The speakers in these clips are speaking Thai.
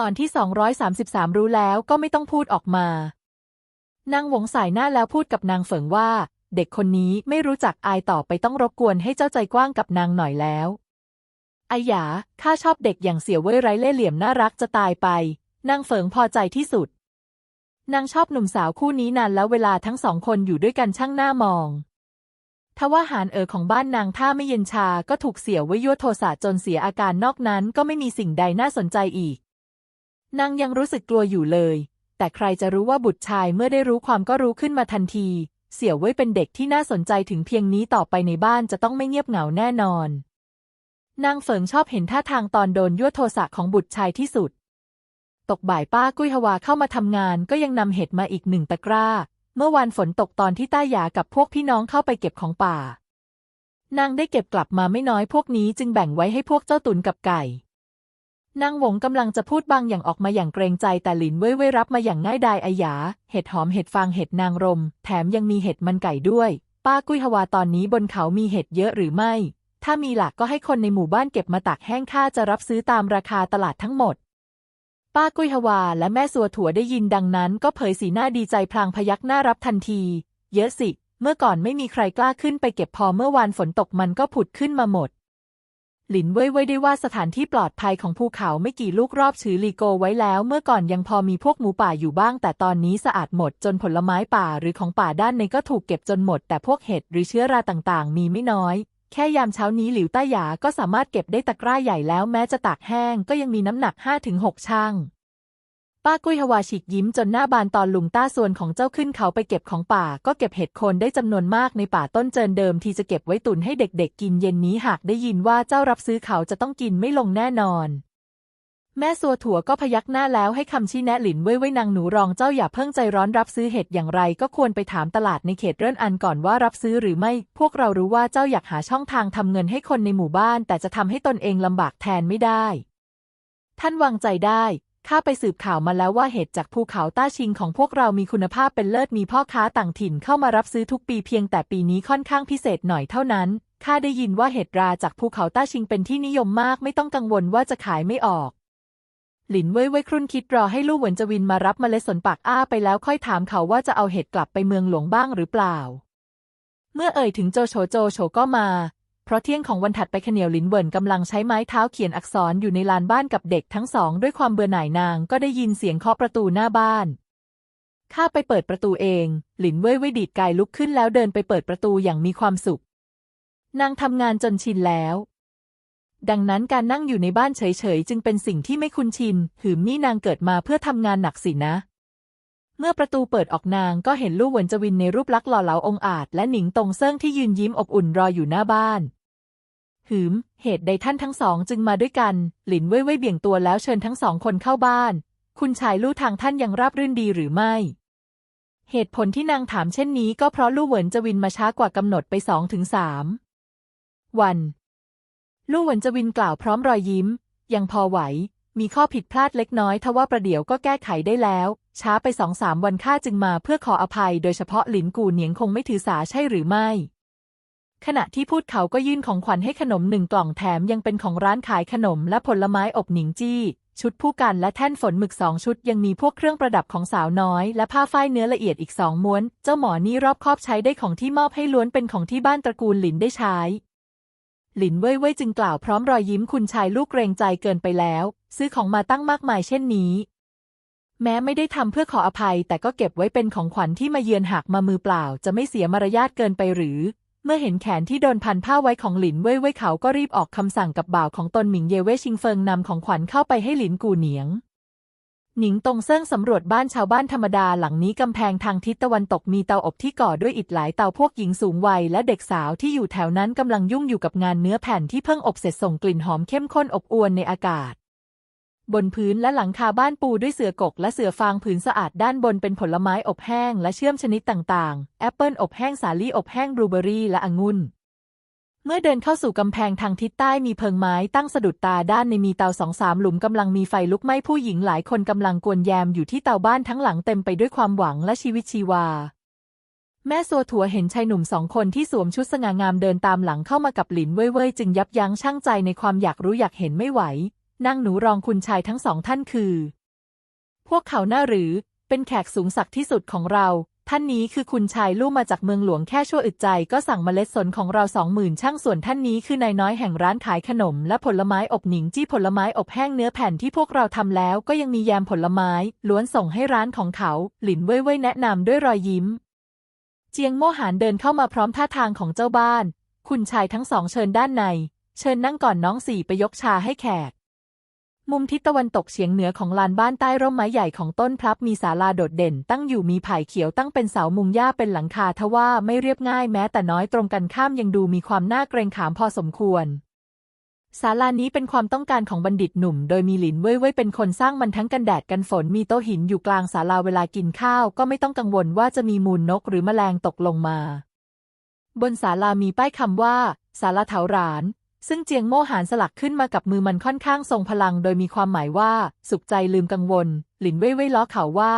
ตอนที่ 233 รู้แล้วก็ไม่ต้องพูดออกมา นางหวงสายหน้าแล้วพูดกับนางเฝิงว่า เด็กคนนี้ไม่รู้จักอายต่อไปต้องรบกวนให้เจ้าใจกว้างกับนางหน่อยแล้วอายาข้าชอบเด็กอย่างเสี่ยวเว่ยไร้เล่ห์เหลี่ยมน่ารักจะตายไป นางเฝิงพอใจที่สุด นางชอบหนุ่มสาวคู่นี้นานแล้วเวลาทั้งสองคนอยู่ด้วยกันช่างหน้ามองทว่าหารเอ๋อของบ้านนางถ้าไม่เย็นชาก็ถูกเสี่ยวเว่ยยั่วโทสะจนเสียอาการนอกนั้นก็ไม่มีสิ่งใดน่าสนใจอีก นางยังรู้สึกกลัวอยู่เลย แต่ใครจะรู้ว่าบุตรชายเมื่อได้รู้ความก็รู้ขึ้นมาทันที เสี่ยวเว่ยเป็นเด็กที่น่าสนใจถึงเพียงนี้ต่อไปในบ้านจะต้องไม่เงียบเหงาแน่นอน นางเฟิงชอบเห็นท่าทางตอนโดนยั่วโทสะของบุตรชายที่สุด ตกบ่ายป้ากุ้ยฮวาเข้ามาทำงานก็ยังนำเห็ดมาอีกหนึ่งตะกร้า เมื่อวานฝนตกตอนที่ต้าหยากับพวกพี่น้องเข้าไปเก็บของป่า นางได้เก็บกลับมาไม่น้อยพวกนี้จึงแบ่งไว้ให้พวกเจ้าตุนกับไก่ นางหวงกำลังจะพูดบางอย่างออกมาอย่างเกรงใจแต่หลินเว่ยเว่ยรับมาอย่างง่ายดายอายา เห็ดหอมเห็ดฟางเห็ดนางรม แถมยังมีเห็ดมันไก่ด้วย ป้ากุ้ยฮวาตอนนี้บนเขามีเห็ดเยอะหรือไม่ ถ้ามีหลักก็ให้คนในหมู่บ้านเก็บมาตากแห้งค่าจะรับซื้อตามราคาตลาดทั้งหมด ป้ากุ้ยฮวาและแม่สัวถั่วได้ยินดังนั้น ก็เผยสีหน้าดีใจพลางพยักหน้ารับทันที เยอะสิ เมื่อก่อนไม่มีใครกล้าขึ้นไปเก็บพอเมื่อวานฝนตกมันก็ผุดขึ้นมาหมด หลินเว่ยเว่ยได้ว่าสถานที่ปลอดภัยของภูเขาไม่กี่ลูกรอบชือลีโกไว้แล้ว เมื่อก่อนยังพอมีพวกหมูป่าอยู่บ้าง แต่ตอนนี้สะอาดหมดจนผลไม้ป่าหรือของป่าด้านในก็ถูกเก็บจนหมด แต่พวกเห็ดหรือเชื้อราต่างๆ มีไม่น้อย แค่ยามเช้านี้หลิวต้าหยาก็สามารถเก็บได้ตะกร้าใหญ่แล้วแม้จะตากแห้งก็ยังมีน้ำหนัก 5-6ช่าง ป้ากุ้ยฮวาฉีกยิ้มจนหน้าบานตอนลุงต้าส่วนของเจ้าขึ้นเขาไปเก็บของป่า ก็เก็บเห็ดโคนได้จำนวนมากในป่าต้นเจินเดิมที่จะเก็บไว้ตุนให้เด็กๆกินเย็นนี้หากได้ยินว่าเจ้ารับซื้อเขาจะต้องกินไม่ลงแน่นอน แม่สัวถั่วก็พยักหน้าแล้วให้คำชี้แนะหลินเว่ยเว่ยนางหนูรองเจ้าอย่าเพิ่งใจร้อนรับซื้อเห็ดอย่างไร ก็ควรไปถามตลาดในเขตเริ่นอันก่อนว่ารับซื้อหรือไม่ พวกเรารู้ว่าเจ้าอยากหาช่องทางทำเงินให้คนในหมู่บ้าน แต่จะทำให้ตนเองลำบากแทนไม่ได้ท่านวางใจได้ ข้าไปสืบข่าวมาแล้วว่าเห็ดจากภูเขาต้าชิงของพวกเรามีคุณภาพเป็นเลิศมีพ่อค้าต่างถิ่นเข้ามารับซื้อทุกปีเพียงแต่ปีนี้ค่อนข้างพิเศษหน่อยเท่านั้น ข้าได้ยินว่าเห็ดราจากภูเขาต้าชิงเป็นที่นิยมมากไม่ต้องกังวลว่าจะขายไม่ออก หลินเว่ยเว่ยครุ่นคิดรอให้ลู่เหวินจวินมารับเมล็ดสนปากอ้าไปแล้วค่อยถามเขาว่าจะเอาเห็ดกลับไปเมืองหลวงบ้างหรือเปล่า เมื่อเอ่ยถึงโจโฉโจโฉก็มา เพราะเที่ยงของวันถัดไปขเนียวหลินเวินกำลังใช้ไม้เท้าเขียนอักษรอยู่ในลานบ้านกับเด็กทั้งสอง ด้วยความเบื่อหน่ายนางก็ได้ยินเสียงเคาะประตูหน้าบ้านข้าไปเปิดประตูเอง หลินเว่ยเว่ยดีดกายลุกขึ้นแล้วเดินไปเปิดประตูอย่างมีความสุข นางทำงานจนชินแล้ว ดังนั้นการนั่งอยู่ในบ้านเฉยๆ จึงเป็นสิ่งที่ไม่คุ้นชิน หืมนี่นางเกิดมาเพื่อทำงานหนักสินะ เมื่อประตูเปิดออกนางก็เห็นลู่หวนจวินในรูปลักษณ์หล่อเหลาองอาจ และหนิงตงเซิ่งที่ยืนยิ้มอบอุ่นรออยู่หน้าบ้าน หืม เหตุใดท่านทั้งสองจึงมาด้วยกัน หลินเว่ยเว่ยเบี่ยงตัวแล้วเชิญทั้งสองคนเข้าบ้าน คุณชายลู่ทางท่านยังราบรื่นดีหรือไม่ เหตุผลที่นางถามเช่นนี้ก็เพราะลู่เหวินจวินมาช้ากว่ากำหนดไปสองถึงสามวัน ลู่เหวินจวินกล่าวพร้อมรอยยิ้ม ยังพอไหว มีข้อผิดพลาดเล็กน้อยทว่าประเดี๋ยวก็แก้ไขได้แล้ว ช้าไปสองสามวันข้าจึงมาเพื่อขออภัย โดยเฉพาะหลินกูเหนียงคงไม่ถือสาใช่หรือไม่ ขณะที่พูดเขาก็ยื่นของขวัญให้ขนมหนึ่งกล่องแถมยังเป็นของร้านขายขนมและผลไม้อบหนิงจี้ ชุดผู้กันและแท่นฝนหมึกสองชุด ยังมีพวกเครื่องประดับของสาวน้อย และผ้าฝ้ายเนื้อละเอียดอีกสองม้วน เจ้าหมอนี่รอบคอบใช้ได้ของที่มอบให้ล้วนเป็นของที่บ้านตระกูลหลินได้ใช้หลินเว่ยเว่ยจึงกล่าวพร้อมรอยยิ้มคุณชายลูกเกรงใจเกินไปแล้ว ซื้อของมาตั้งมากมายเช่นนี้ แม้ไม่ได้ทำเพื่อขออภัย แต่ก็เก็บไว้เป็นของขวัญที่มาเยือนหากมามือเปล่า จะไม่เสียมารยาทเกินไปหรือ เมื่อเห็นแขนที่โดนพันผ้าไว้ของหลินเว่ยเว่ยเขาก็รีบออกคำสั่งกับบ่าวของตนหมิงเย่เว่ยชิงเฟิงนำของขวัญเข้าไปให้หลินกูเหนียงหนิงตงเซิ่งสำรวจบ้านชาวบ้านธรรมดาหลังนี้กำแพงทางทิศตะวันตกมีเตาอบที่ก่อด้วยอิฐหลายเตาพวกหญิงสูงวัยและเด็กสาวที่อยู่แถวนั้นกำลังยุ่งอยู่กับงานเนื้อแผ่นที่เพิ่งอบเสร็จส่งกลิ่นหอมเข้มข้นอบอวลในอากาศ บนพื้นและหลังคาบ้านปูด้วยเสื่อกกและเสื่อฟางผืนสะอาดด้านบนเป็นผลไม้อบแห้งและเชื่อมชนิดต่างๆ แอปเปิลอบแห้งสาลี่อบแห้งบลูเบอรี่และองุ่นเมื่อเดินเข้าสู่กำแพงทางทิศใต้มีเพิงไม้ตั้งสะดุดตาด้านในมีเตาสองสามหลุมกำลังมีไฟลุกไหม้ผู้หญิงหลายคนกำลังกวนแยมอยู่ที่เตาบ้านทั้งหลังเต็มไปด้วยความหวังและชีวิตชีวา แม่สัวถัวเห็นชายหนุ่มสองคนที่สวมชุดสง่างามเดินตามหลังเข้ามากับหลินเว่ยเว่ยจึงยับยั้งชั่งใจในความอยากรู้อยากเห็นไม่ไหว นางหนูรองคุณชายทั้งสองท่านคือ พวกเขาหน้าหรือเป็นแขกสูงศักดิ์ที่สุดของเรา ท่านนี้คือคุณชายลู่มาจากเมืองหลวงแค่ชั่วอึดใจ ก็สั่งเมล็ดสนของเราสองหมื่นช่างส่วนท่านนี้คือนายน้อยแห่งร้านขายขนม และผลไม้อบหนิงจี้ผลไม้อบแห้งเนื้อแผ่นที่พวกเราทำแล้ว ก็ยังมีแยมผลไม้ ล้วนส่งให้ร้านของเขา หลินเว่ยเว่ยแนะนำด้วยรอยยิ้ม เจียงโม่หานเดินเข้ามาพร้อมท่าทางของเจ้าบ้าน คุณชายทั้งสองเชิญด้านใน เชิญนั่งก่อนน้องสี่ไปยกชาให้แขก มุมทิศตะวันตกเฉียงเหนือของลานบ้านใต้ร่มไม้ใหญ่ของต้นพลับมีศาลาโดดเด่น ตั้งอยู่มีไผ่เขียวตั้งเป็นเสามุงหญ้าเป็นหลังคาทว่าไม่เรียบง่ายแม้แต่น้อยตรงกันข้ามยังดูมีความน่าเกรงขามพอสมควรศาลานี้เป็นความต้องการของบัณฑิตหนุ่ม โดยมีหลินเว่ยเว่ยเป็นคนสร้างมันทั้งกันแดดกันฝนมีโต๊ะหินอยู่กลางศาลาเวลากินข้าว ก็ไม่ต้องกังวลว่าจะมีมูลนกหรือแมลงตกลงมา บนศาลามีป้ายคำว่าศาลาเถาหราน ซึ่งเจียงโม่หานสลักขึ้นมากับมือมันค่อนข้างทรงพลังโดยมีความหมายว่า สุขใจลืมกังวล หลินเว่ยเว่ยล้อเขาว่า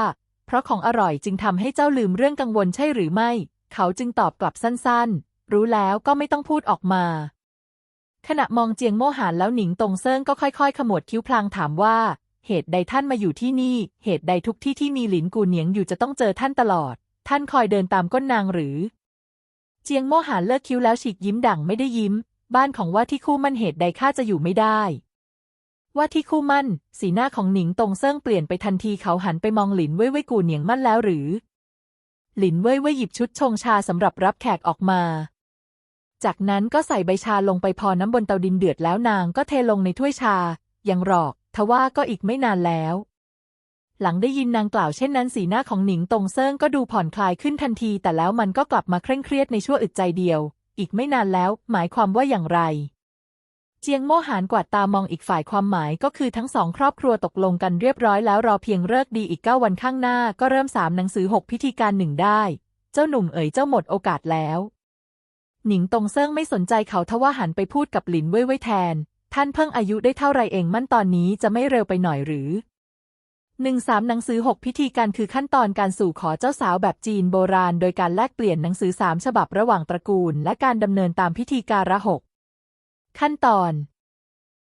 เพราะของอร่อยจึงทำให้เจ้าลืมเรื่องกังวลใช่หรือไม่ เขาจึงตอบกลับสั้นๆ รู้แล้วก็ไม่ต้องพูดออกมา ขณะมองเจียงโม่หานแล้วหนิงตงเซิงก็ค่อยๆ ขมวดคิ้วพลางถามว่า เหตุใดท่านมาอยู่ที่นี่ เหตุใดทุกที่ที่มีหลินกูเหนียงอยู่จะต้องเจอท่านตลอด ท่านคอยเดินตามก้นนางหรือ เจียงโม่หานเลิกคิ้วแล้วฉีกยิ้มดั่งไม่ได้ยิ้ม บ้านของว่าที่คู่มั่นเหตุใดข้าจะอยู่ไม่ได้ ว่าที่คู่มั่น สีหน้าของหนิงตรงเซิงเปลี่ยนไปทันทีเขาหันไปมองหลินเว่ยเว่ยกูเหนียงมั่นแล้วหรือ หลินเว่ยเว่ยหยิบชุดชงชาสำหรับรับแขกออกมา จากนั้นก็ใส่ใบชาลงไปพอน้ำบนเตาดินเดือดแล้วนางก็เทลงในถ้วยชา ยังหรอกทว่าก็อีกไม่นานแล้ว หลังได้ยินนางกล่าวเช่นนั้นสีหน้าของหนิงตรงเซิงก็ดูผ่อนคลายขึ้นทันที แต่แล้วมันก็กลับมาเคร่งเครียดในชั่วอึดใจเดียว อีกไม่นานแล้ว หมายความว่าอย่างไร เจียงโม่หานกวาดตามองอีกฝ่ายความหมายก็คือทั้งสองครอบครัวตกลงกันเรียบร้อยแล้วรอเพียงเลิกดีอีกเก้าวันข้างหน้าก็เริ่มสามหนังสือหกพิธีการหนึ่งได้ เจ้าหนุ่มเอ๋ยเจ้าหมดโอกาสแล้ว หนิงตงเซิงไม่สนใจเขาทว่าหันไปพูดกับหลินเว่ยเว่ยแทน ท่านเพิ่งอายุได้เท่าไรเองมั่นตอนนี้จะไม่เร็วไปหน่อยหรือ หนึ่งสามหนังสือหกพิธีการคือขั้นตอนการสู่ขอเจ้าสาวแบบจีนโบราณ โดยการแลกเปลี่ยนหนังสือสามฉบับระหว่างตระกูล และการดำเนินตามพิธีการะหกขั้นตอน